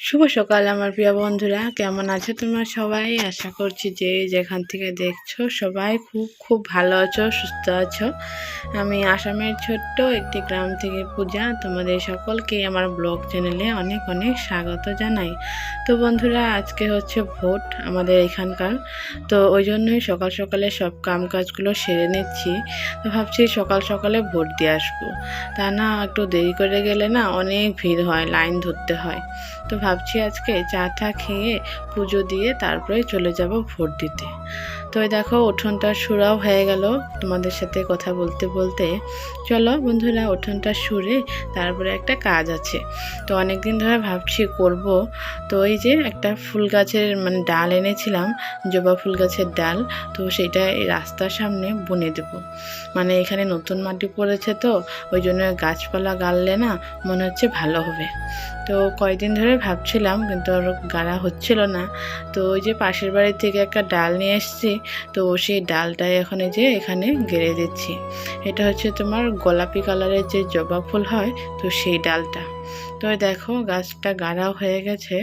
শুভ সকাল আমার প্রিয় বন্ধুরা, কেমন আছো তোমরা সবাই? আশা করছি যে যেখান থেকে দেখছ সবাই খুব খুব ভালো আছো, সুস্থ আছো। আমি আসামের ছোট্ট একটি গ্রাম থেকে পূজা, তোমাদের সকলকে আমার ব্লগ চ্যানেলে অনেক অনেক স্বাগত জানাই। তো বন্ধুরা, আজকে হচ্ছে ভোট আমাদের এখানকার। তো ওই জন্যই সকাল সকালে সব কাম কাজগুলো সেরে নিচ্ছি। তো ভাবছি সকাল সকালে ভোট দিয়ে আসব। তা না, একটু দেরি করে গেলে না অনেক ভিড় হয়, লাইন ধরতে হয়। তো ভাবছি আজকে চা টা খেয়ে পুজো দিয়ে তারপরে চলে যাব ভোট দিতে। তো দেখো, উঠোনটা সুরাও হয়ে গেল। তোমাদের সাথে কথা বলতে বলতে। চলো বন্ধুরা, উঠোনটা সুরে তারপরে একটা কাজ আছে। তো অনেক দিন ধরে ভাবছি করব। তো এই যে একটা ফুল গাছের মানে ডাল এনেছিলাম, জবা ফুল গাছের ডাল। তো সেটা এই রাস্তার সামনে বুনে দেব। মানে এখানে নতুন মাটি পড়েছে তো, ওই জন্য গাছপালা গাড়লে না মনে হচ্ছে ভালো হবে। তো কয়েকদিন ধরে ভাবছিলাম, কিন্তু আর গাড়া হচ্ছিল না। তো ওই যে পাশের বাড়ি থেকে একটা ডাল নিয়ে এসেছি তো সেই ডালটাই এখন যে এখানে গেড়ে দিচ্ছি। এটা হচ্ছে তোমার গোলাপি কালারের যে জবা ফুল হয়, তো সেই ডালটা। তো দেখো, গাছটা গাড়া হয়ে গেছে।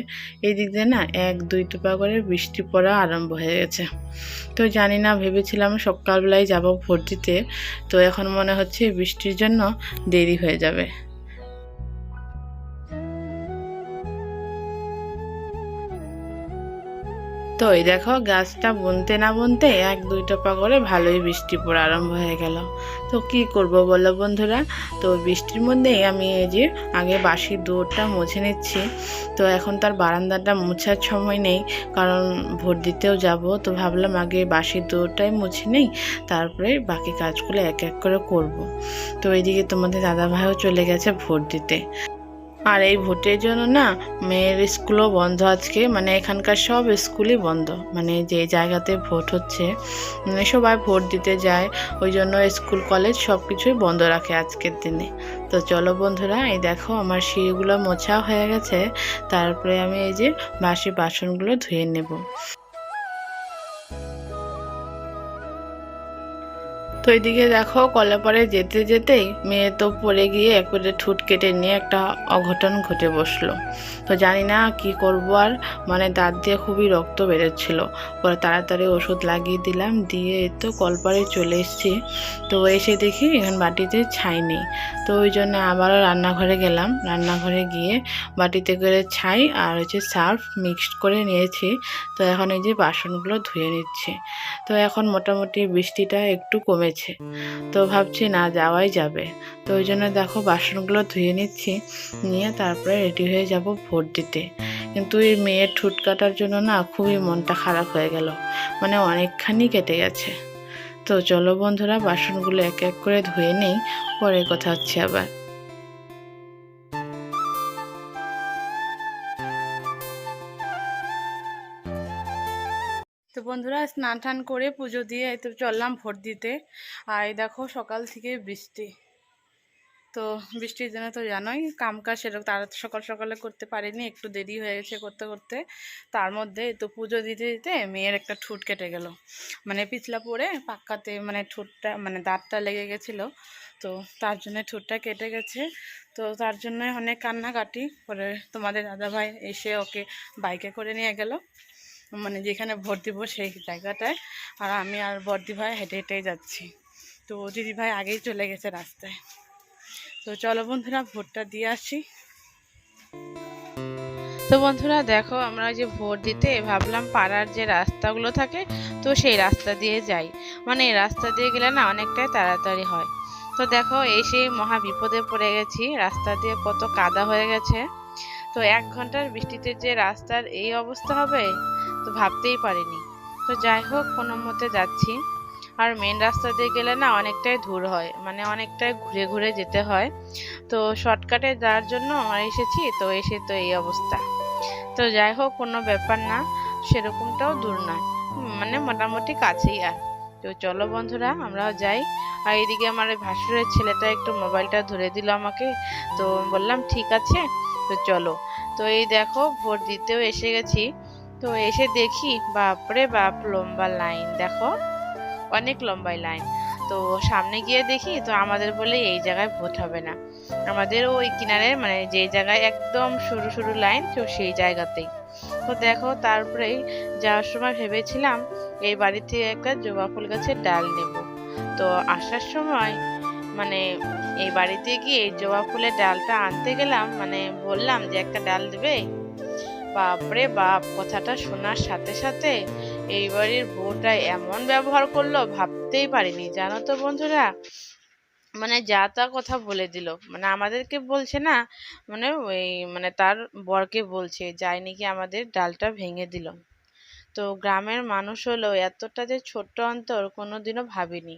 এই দিক দিয়ে না এক, দুই টোপা করে বৃষ্টি পড়া আরম্ভ হয়ে গেছে। তো জানি না, ভেবেছিলাম সকালবেলায় যাব ভোট দিতে তো এখন মনে হচ্ছে বৃষ্টির জন্য দেরি হয়ে যাবে। তো এই দেখো গাছটা বুনতে না বুনতে এক দুই টোপা করে ভালোই বৃষ্টি পড়া আরম্ভ হয়ে গেল। তো কি করব বলো বন্ধুরা? তো বৃষ্টির মধ্যেই আমি এই যে আগে বাসির দৌড়টা মুছে নিচ্ছি। তো এখন তার বারান্দাটা মুছার সময় নেই, কারণ ভোট দিতেও যাব। তো ভাবলাম আগে বাসির দৌড়টাই মুছে নেই, তারপরে বাকি কাজগুলো এক এক করে করব। তো এইদিকে তোমাদের দাদাভাইও চলে গেছে ভোট দিতে। আর এই ভোটের জন্য না মেয়ের স্কুলও বন্ধ আজকে মানে এখানকার সব স্কুলই বন্ধ মানে যে জায়গাতে ভোট হচ্ছে মানে সবাই ভোট দিতে যায়, ওই জন্য স্কুল, কলেজ সব কিছুই বন্ধ রাখে আজকের দিনে। তো চলো বন্ধুরা, এই দেখো আমার সিঁড়িগুলো মোছা হয়ে গেছে, তারপরে আমি এই যে বাসি বাসনগুলো ধুয়ে নেব। তো এইদিকে দেখো কলে পরে যেতে যেতেই মেয়ে তো পড়ে গিয়ে একবারে ঠুট কেটে নিয়ে একটা অঘটন ঘটে বসল। তো জানি না কি করব আর মানে দাঁত দিয়ে খুবই রক্ত বেরোচ্ছিল। পরে তাড়াতাড়ি ওষুধ লাগিয়ে দিলাম, দিয়ে তো কলপারে চলে এসেছি। তো এসে দেখি এখানে বাটিতে ছাই নেই। তো ওই জন্য আবারও রান্নাঘরে গেলাম। রান্নাঘরে গিয়ে বাটিতে করে ছাই আর হচ্ছে সার্ফ মিক্সড করে নিয়েছি। তো এখন এই যে বাসনগুলো ধুয়ে নিচ্ছি। তো এখন মোটামুটি বৃষ্টিটা একটু কমেছে তো ভাবছি না, যাওয়াই যাবে। তো ওই জন্য দেখো বাসনগুলো ধুয়ে নিচ্ছি, নিয়ে তারপরে রেডি হয়ে যাব ভোট দিতে। কিন্তু এই মেয়ের ঠুট কাটার জন্য না খুবই মনটা খারাপ হয়ে গেল। মানে অনেকখানি কেটে গেছে। তো চলো বন্ধুরা, বাসনগুলো এক এক করে ধুয়ে নেই পরে কথা হচ্ছে আবার। তো বন্ধুরা স্নান টান করে পুজো দিয়ে তো চললাম ভোট দিতে। আর দেখো সকাল থেকে বৃষ্টি। তো বৃষ্টির জন্য তো জানোই কাম কাজ সেরকম তারা সকাল সকালে করতে পারেনি, একটু দেরি হয়ে গেছে করতে করতে। তার মধ্যে তো পুজো দিতে দিতে মেয়ের একটা ঠুট কেটে গেল। মানে পিছলা পড়ে পাক্কাতে মানে ঠোঁটটা মানে দাঁতটা লেগে গেছিল। তো তার জন্য ঠোঁটটা কেটে গেছে। তো তার জন্য অনেক কান্নাকাটি। পরে তোমাদের দাদাভাই এসে ওকে বাইকে করে নিয়ে গেল। মানে যেখানে ভোট দিব সেই জায়গাটায়। আর আমি আর বর্দি ভাই হেঁটে হেঁটেই যাচ্ছি। তো দিদি ভাই আগেই চলে গেছে রাস্তায়। তো চলো বন্ধুরা ভোটটা দিয়ে আসি। তো বন্ধুরা, দেখো, আমরা যে ভোট দিতে ভাবলাম পাড়ার যে রাস্তাগুলো থাকে, তো সেই রাস্তা দিয়ে যাই। মানে এই রাস্তা দিয়ে গেলে না অনেকটাই তাড়াতাড়ি হয়। তো দেখো, এসে মহা বিপদে পড়ে গেছি। রাস্তা দিয়ে কত কাদা হয়ে গেছে। তো এক ঘণ্টার বৃষ্টিতে যে রাস্তার এই অবস্থা হবে, তো ভাবতেই পারিনি। তো যাই হোক, কোনো মতে যাচ্ছি। আর মেন রাস্তা দিয়ে গেলে না অনেকটাই দূর হয় মানে অনেকটাই ঘুরে ঘুরে যেতে হয়। তো শর্টকাটে যাওয়ার জন্য এসেছি, তো এসে তো এই অবস্থা। তো যাই হোক, কোনো ব্যাপার না, সেরকমটাও দূর নয় মানে মোটামুটি কাছেই আর। তো চলো বন্ধুরা, আমরাও যাই। আর এদিকে আমার ভাসুরের ছেলেটা একটু মোবাইলটা ধরে দিল আমাকে, তো বললাম, ঠিক আছে। তো চলো। তো এই দেখো, ভোট দিতেও এসে গেছি। তো এসে দেখি, বাপরে বাপ, লম্বা লাইন। দেখো, অনেক লম্বাই লাইন। তো সামনে গিয়ে দেখি, তো আমাদের বলে এই জায়গায় ভোট হবে না। আমাদের ওই কিনারে মানে যে জায়গায় একদম সরু সরু লাইন, তো সেই জায়গাতেই। তো দেখো, তারপরেই যাওয়ার সময় ভেবেছিলাম, এই বাড়ি থেকে একটা জবা ফুল গাছের ডাল নেব। তো আসার সময় মানে এই বাড়িতে গিয়ে জবা ফুলের ডালটা আনতে গেলাম মানে বললাম যে একটা ডাল দেবে। বাপরে বাপ, কথাটা শোনার সাথে সাথে এই বাড়ির বউটা এমন ব্যবহার করল, ভাবতেই পারিনি। জানো তো বন্ধুরা মানে যা তা কথা বলে দিল। মানে আমাদেরকে বলছে না মানে ওই মানে তার বরকে বলছে, যাই নাকি আমাদের ডালটা ভেঙে দিল। তো গ্রামের মানুষ হলো এতটা যে ছোট্ট অন্তর কোনোদিনও ভাবিনি।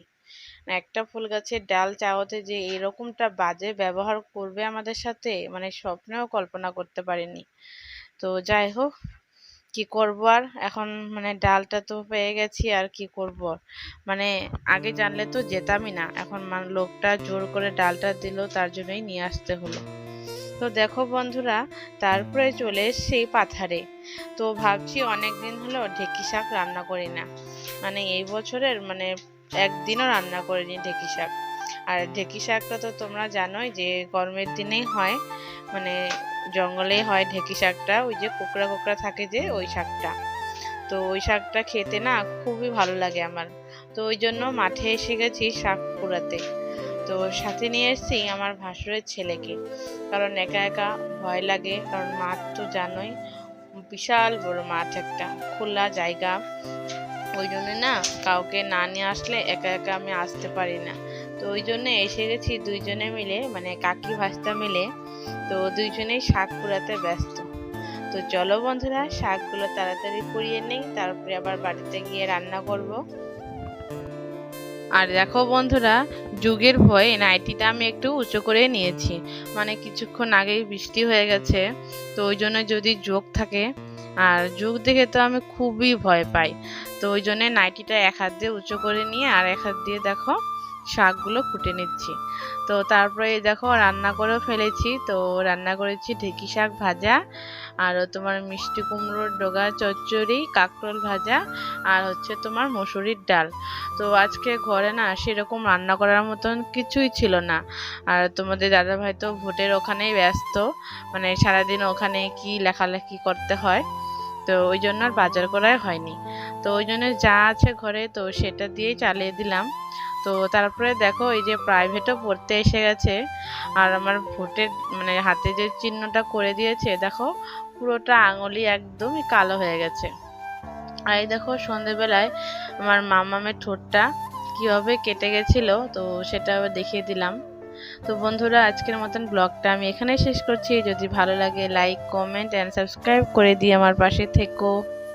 একটা ফুল গাছের ডাল চাওয়াতে যে এরকমটা বাজে ব্যবহার করবে আমাদের সাথে মানে স্বপ্নেও কল্পনা করতে পারিনি। তো যাই হোক, কি করব আর? এখন মানে ডালটা তো পেয়ে গেছি, আর কি করব? মানে আগে জানলে তো যেতামই না, এখন মানে লোকটা জোর করে ডালটা দিল, তার জন্যই নিয়ে আসতে হলো। তো দেখো বন্ধুরা, তারপরে চলে এসছি পাথারে। তো ভাবছি অনেক দিন হলো ঢেকি শাক রান্না করি না। মানে এই বছরের মানে একদিনও রান্না করিনি ঢেকি শাক। আর ঢেকি শাকটা তো তোমরা জানোই যে গরমের দিনেই হয় মানে জঙ্গলে হয় ঢেকি শাকটা, ওই যে কোকড়া কোকড়া থাকে যে ওই শাকটা। তো ওই শাকটা খেতে না খুবই ভালো লাগে আমার। তো ওই জন্য মাঠে এসে গেছি শাক কুড়াতে। তো সাথে নিয়ে এসেছি আমার ভাসুরের ছেলেকে। কারণ একা একা ভয় লাগে, কারণ মাঠ তো জানোই, বিশাল বড় মাঠ একটা, খোলা জায়গা। ওই জন্য না কাউকে না নিয়ে আসলে একা একা আমি আসতে পারি না। তো ওই জন্য এসে গেছি দুইজনে মিলে মানে কাকি ভাস্তা মিলে। তো দুইজনেই শাক কুড়াতে ব্যস্ত। তো চলো বন্ধুরা, শাকগুলো তাড়াতাড়ি পুড়িয়ে নেই, তারপরে আবার বাড়িতে গিয়ে রান্না করব। আর দেখো বন্ধুরা, যুগের ভয়ে নাইটিটা আমি একটু উঁচু করে নিয়েছি। মানে কিছুক্ষণ আগেই বৃষ্টি হয়ে গেছে, তো ওই জন্য যদি যোগ থাকে, আর যুগ দেখে তো আমি খুবই ভয় পাই। তো ওই জন্য নাইটিটা এক হাত দিয়ে উঁচু করে নিয়ে আর এক হাত দিয়ে দেখো শাকগুলো কুটে নিচ্ছি। তো তারপরে দেখো রান্না করেও ফেলেছি। তো রান্না করেছি ঢেকি শাক ভাজা, আর তোমার মিষ্টি কুমড়োর ডগা চচ্চড়ি, কাঁকরোল ভাজা, আর হচ্ছে তোমার মসুরির ডাল। তো আজকে ঘরে না সেরকম রান্না করার মতন কিছুই ছিল না। আর তোমাদের দাদাভাই তো ভোটের ওখানেই ব্যস্ত মানে সারাদিন ওখানে কি লেখালেখি করতে হয়। তো ওই জন্য আর বাজার করাই হয়নি। তো ওই জন্য যা আছে ঘরে তো সেটা দিয়েই চালিয়ে দিলাম। তো তারপরে দেখো এই যে প্রাইভেটও পড়তে এসে গেছে। আর আমার ভোটের মানে হাতে যে চিহ্নটা করে দিয়েছে, দেখো পুরোটা আঙুলি একদমই কালো হয়ে গেছে। আর এই দেখো সন্ধেবেলায় আমার মামামের ঠোঁটটা কীভাবে কেটে গেছিল, তো সেটা দেখিয়ে দিলাম। তো বন্ধুরা, আজকের মতন ব্লগটা আমি এখানেই শেষ করছি। যদি ভালো লাগে লাইক কমেন্ট অ্যান্ড সাবস্ক্রাইব করে দিয়ে আমার পাশে থেকো।